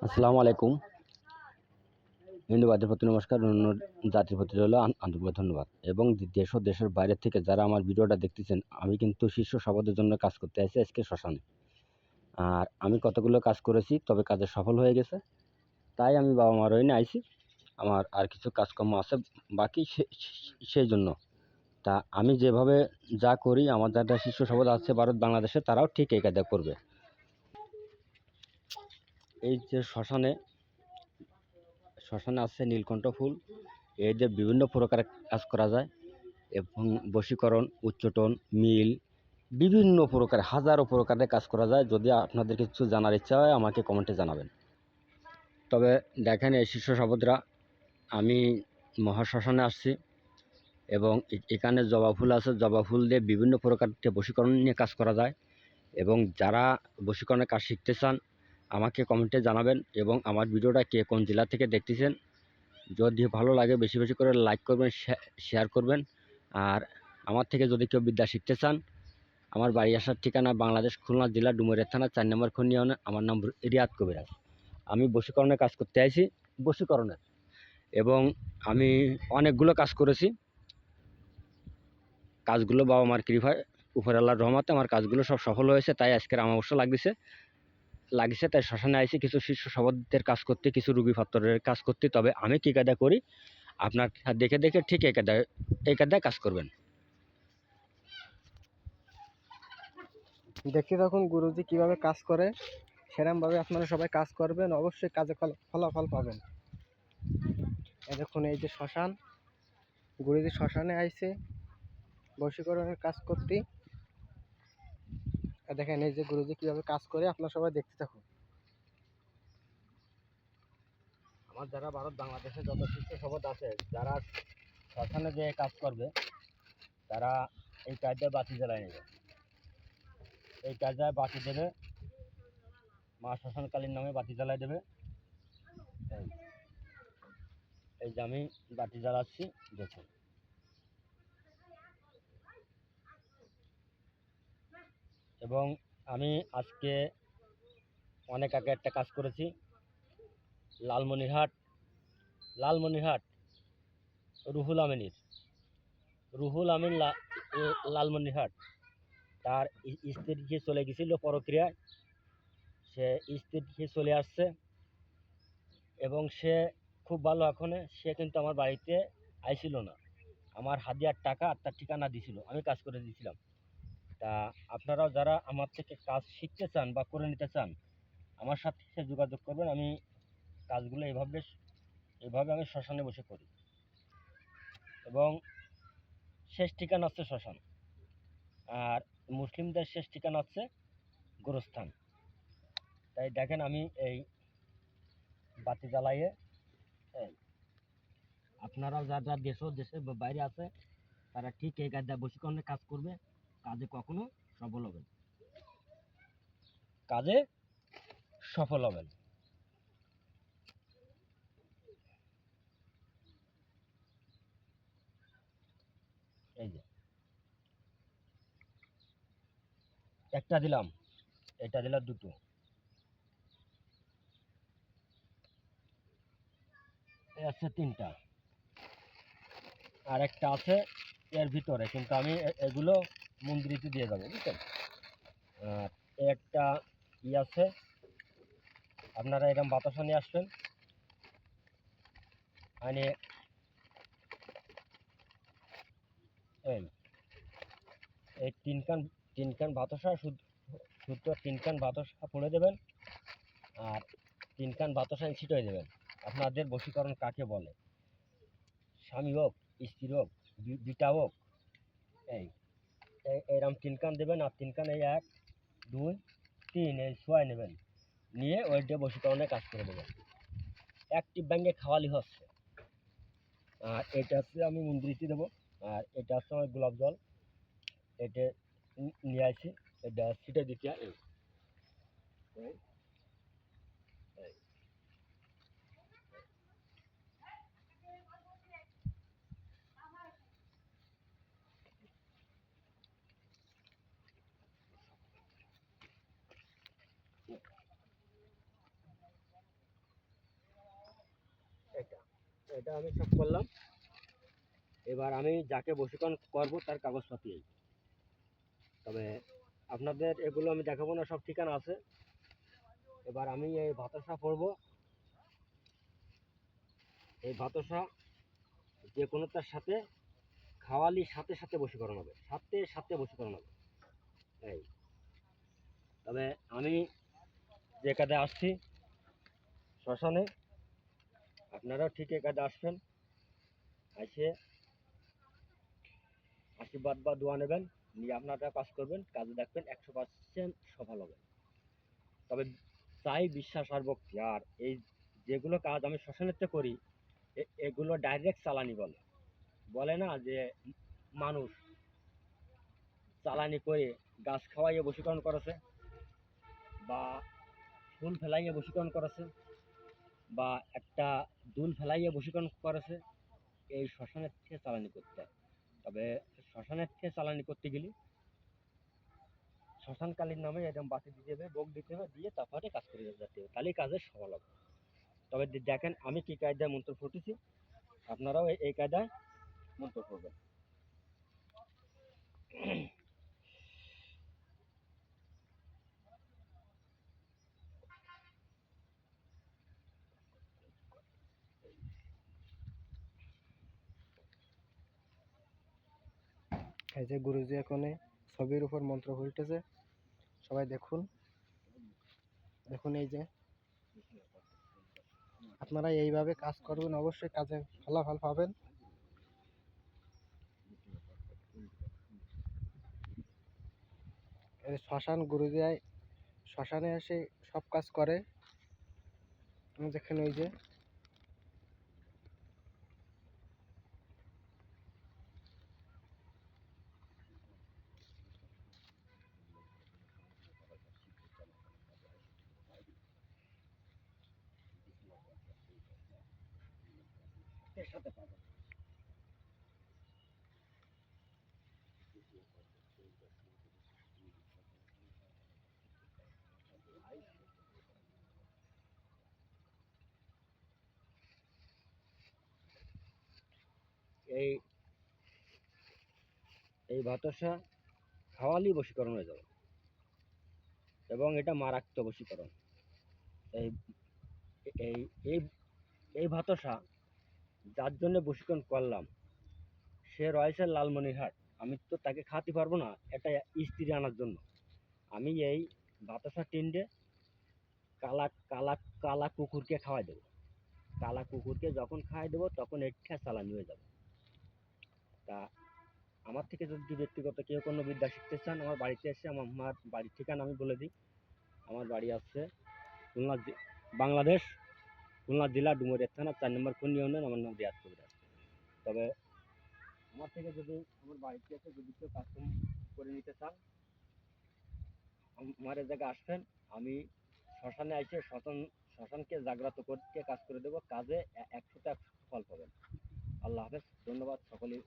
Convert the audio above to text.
আসসালামু আলাইকুম। হিন্দুবাদের প্রতি নমস্কার। অন্য জাতির প্রতি আন- আন্তরিক ধন্যবাদ। এবং দেশ ও দেশের বাইরে থেকে যারা আমার ভিডিওটা দেখতেছেন, আমি কিন্তু শীর্ষ সভাদের জন্য কাজ করতে আসি আজকে শ্মশানে। আর আমি কতগুলো কাজ করেছি, তবে কাজে সফল হয়ে গেছে। তাই আমি বাবা মার ওই আইছি। আমার আর কিছু কাজকর্ম আছে বাকি সেই জন্য। তা আমি যেভাবে যা করি, আমার যারা শীর্ষ সভা আছে ভারত বাংলাদেশে তারাও ঠিক এই করবে। এই যে শ্মশানে শ্মশানে আছে নীলকণ্ঠ ফুল। এই যে বিভিন্ন প্রকার কাজ করা যায় এবং বশীকরণ, উচ্চটন, মিল, বিভিন্ন প্রকার, হাজারো প্রকারের কাজ করা যায়। যদি আপনাদের কিছু জানার ইচ্ছা হয়, আমাকে কমেন্টে জানাবেন। তবে দেখেন এই শীর্ষ শপথরা আমি মহাশ্মশানে আসছি এবং এখানে জবা ফুল আছে। জবা ফুল দিয়ে বিভিন্ন প্রকার বশীকরণ নিয়ে কাজ করা যায় এবং যারা বশীকরণের কাজ শিখতে চান আমাকে কমেন্টে জানাবেন এবং আমার ভিডিওটা কে কোন জেলা থেকে দেখতেছেন। যদি ভালো লাগে বেশি বেশি করে লাইক করবেন শেয়ার করবেন। আর আমার থেকে যদি কেউ বিদ্যা শিখতে চান, আমার বাড়ি আসার ঠিকানা বাংলাদেশ খুলনা জেলা ডুমুরিয়া থানা চার নম্বর খনিয়নে আমার নাম রিয়াদ কবিরাজ। আমি বশীকরণের কাজ করতে আইছি বশীকরণের এবং আমি অনেকগুলো কাজ করেছি। কাজগুলো বাবা মার কৃপায়, উপর আল্লাহর রহমতে আমার কাজগুলো সব সফল হয়েছে, তাই আজকের আমার অবশ্য লাগছে লাগছে, তাই শ্মশানে আইসি কিছু শিষ্য শবদের কাজ করতে, কিছু রুগী ফাত্তরের কাজ করতে, তবে আমি কী কায়দা করি? আপনার দেখে দেখে ঠিক এই কায়দায়, এই কাজ করবেন। দেখি থাকুন গুরুজি কীভাবে কাজ করে সেরকমভাবে আপনারা সবাই কাজ করবেন, অবশ্যই কাজে ফল- ফলাফল পাবেন। দেখুন, এই যে শ্মশান, গুরুজি শ্মশানে আইছে বশীকরণের কাজ করতে। দেখেন এই যে গুরুজি কীভাবে কাজ করে, আপনারা সবাই দেখতে থাকুন। আমার যারা ভারত, বাংলাদেশে যত শিষ্য শপথ আছে, যারা শ্মশানে যে কাজ করবে, তারা এই কাজটায় বাতি জ্বালায় নেবে। এই কাজটায় বাতি দেবে, মা শ্মশানকালীন নামে বাতি জ্বালায় দেবে। এই যে আমি বাতি জ্বালাচ্ছি, দেখুন। এবং আমি আজকে অনেক আগে একটা কাজ করেছি, লালমনিরহাট লালমনিরহাট, রুহুল আমিনীর, রুহুল আমিন লালমনিরহাট, তার স্ত্রী যে চলে গেছিল পরক্রিয়ায়, সে স্ত্রী চলে আসছে এবং সে খুব ভালো এখন, সে কিন্তু আমার বাড়িতে আইছিল না। আমার হাদিয়ার টাকা আর তার ঠিকানা দিছিল, আমি কাজ করে দিয়েছিলাম তা আপনারাও যারা আমার থেকে কাজ শিখতে চান বা করে নিতে চান, আমার সাথে যোগাযোগ করবেন, আমি কাজগুলো এভাবে এভাবে আমি শ্মশানে বসে করি। এবং শেষ ঠিকানা হচ্ছে শ্মশান। আর মুসলিমদের শেষ ঠিকানা হচ্ছে গোরস্থান। তাই দেখেন আমি এই বাতি জ্বালাইয়ে আপনারাও যারা দেশ দেশের বাইরে আছে, তারা ঠিক এই কাজটা বসীকরণে কাজ করবে। কাজে কখনো সফল হবেন? কাজে সফল হবেন। এই যে। একটা দিলাম, এটা দিলাম দুটো। আছে তিনটা। আর একটা আছে এর ভিতরে, কিন্তু আমি এগুলো মন্দিরিতে দিয়ে যাব, বুঝছেন? আর একটা ই আছে। আপনারা এরকম বাতাসা নিয়ে আসবেন। মানে এই এই তিন কান তিন কান বাতাসা শুদ্ধ তিন কান বাতাসা পড়ে দেবেন আর তিন কান বাতাসা ছিটিয়ে দেবেন। আপনাদের বশীকরণ কাকে বলে? স্বামী হোক, স্ত্রী হোক বিটা হোক, এই এই- তিনকান তিন কান দেবেন আর তিন কান এই এক, দুই, তিন এই ছয় নেবেন। নিয়ে ওই দিয়ে অনেক কাজ করে দেবেন। একটি ব্যাঙ্গে খাওয়ালি হচ্ছে। আর এটা হচ্ছে আমি মুন্দ্রিটি দেবো। আর এটা হচ্ছে আমার গোলাপ জল। এটা নিয়ে আসি। এটা ছিটে দিতে এটা আমি সব করলাম। এবার আমি যাকে বশীকরণ করব তার কাগজপাতি এই। তবে আপনাদের এগুলো আমি দেখাবো না, সব ঠিকানা আছে। এবার আমি এই ভাতসা পড়ব। এই ভাতসা যে কোনো তার সাথে খাওয়ালি সাথে সাথে বশীকরণ হবে, সাথে সাথে বশীকরণ হবে। এই। তবে আমি যে কাজে আসছি, শ্মশানে আপনারাও ঠিক এ কাজে আসবেন। এসে আশীর্বাদ বা দোয়া নেবেন, নিয়ে আপনারা কাজ করবেন, কাজে দেখবেন একশো পার্সেন্ট সফল হবে তবে তাই বিশ্বাস আর ভক্তি আর এই যেগুলো কাজ আমি শ্মশানেতে করি এগুলো ডাইরেক্ট চালানি বলে। বলে না যে মানুষ চালানি করে গাছ খাওয়াইয়ে বশীকরণ করেছে বা ফুল ফেলাইয়ে বশীকরণ করেছে। বা একটা দুল ফেলাইয়ে বশীকরণ করেছে, এই শ্মশানের থেকে চালানি করতে। তবে শ্মশানের থেকে চালানি করতে গেলে শ্মশানকালীন নামে এরকম বাতি দিতে হবে বোক দিতে হবে, দিয়ে তারপরে কাজ করে যেতে হবে। তাহলেই কাজের সফল হবে। তবে দেখেন, আমি কি কায়দায় মন্ত্র ফুটেছি আপনারাও এই- এই কায়দায় মন্ত্র করবেন এই যে গুরুজি এখানে ছবির উপর মন্ত্র ফুলতেছে সবাই দেখুন। দেখুন এই যে। আপনারা এইভাবে কাজ করবেন, অবশ্যই কাজে ফলাফল পাবেন। শ্মশান, গুরুজি শ্মশানে এসে সব কাজ করে। দেখেন ওই যে সাথে পাবেন এই এই ভাতসা খাওয়ালি বশীকরণ হয়ে যাবে। এবং এটা মারাত্মক বশীকরণ। এই এই এই ভাতসা যার জন্য বশীকরণ করলাম। সে রয়েছে লালমনিরহাট। আমি তো তাকে খাওয়াতে পারব না, এটা স্ত্রী আনার জন্য। আমি এই ভাতসা টিন্ডে কালা কালা কালা কুকুরকে খাওয়াই দেবো। কালা কুকুরকে যখন খাওয়াই দেবো, তখন এটা চালানি হয়ে যাবে। তা আমার থেকে যদি ব্যক্তিগত কেউ কোনো বিদ্যা শিখতে চান, আমার বাড়িতে এসে আমার বাড়ির ঠিকানা আমি বলে দিই। আমার বাড়ি আছে বাংলাদেশ। খুলনা জেলা ডুমুরিয়া থানা চার নম্বর কোন ইউনিয়ন, আমার নাম রিয়াজ তবে আমার থেকে যদি আমার বাড়িতে এসে যদি কেউ কাজ করে নিতে চান, আম- আমার জায়গায় আসবেন, আমি শ্মশানে এসে শ্মশান, শ্মশানকে জাগ্রত করতে কাজ করে দেবো, কাজে এ- একশোতে একশো ফল পাবেন। আল্লাহ হাফেজ, ধন্যবাদ, সকলেই